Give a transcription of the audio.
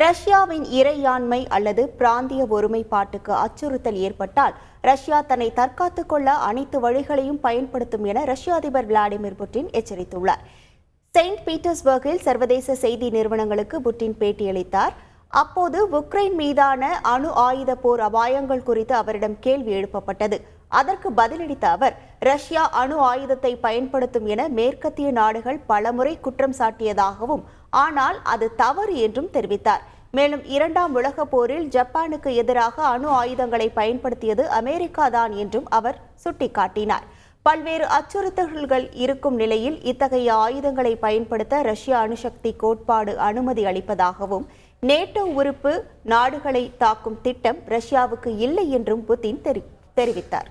ரஷ்யாவின் இறையாண்மை அல்லது பிராந்திய ஒருமைப்பாட்டுக்கு அச்சுறுத்தல் ஏற்பட்டால் ரஷ்யா தன்னை தற்காத்துக் கொள்ள அனைத்து வழிகளையும் பயன்படுத்தும் என ரஷ்ய அதிபர் விளாடிமிர் புட்டின் எச்சரித்துள்ளார். செயின்ட் பீட்டர்ஸ்பர்கில் சர்வதேச செய்தி நிறுவனங்களுக்கு புட்டின் பேட்டியளித்தார். அப்போது உக்ரைன் மீதான அணு ஆயுத போர் அபாயங்கள் குறித்து அவரிடம் கேள்வி எழுப்பப்பட்டது. அதற்கு பதிலளித்த அவர் ரஷ்யா அணு ஆயுதத்தை பயன்படுத்தும் என மேற்கத்திய நாடுகள் பலமுறை குற்றம் சாட்டியதாகவும் ஆனால் அது தவறு என்றும் தெரிவித்தார். மேலும் இரண்டாம் உலகப் போரில் ஜப்பானுக்கு எதிராக அணு ஆயுதங்களை பயன்படுத்தியது அமெரிக்கா தான் என்றும் அவர் சுட்டிக்காட்டினார். பல்வேறு அச்சுறுத்தல்கள் இருக்கும் நிலையில் இத்தகைய ஆயுதங்களை பயன்படுத்த ரஷ்ய அணுசக்தி கோட்பாடு அனுமதி அளிப்பதாகவும் நேட்டோ உறுப்பு நாடுகளை தாக்கும் திட்டம் ரஷ்யாவுக்கு இல்லை என்றும் புதின் தெரி- தெரிவித்தார்.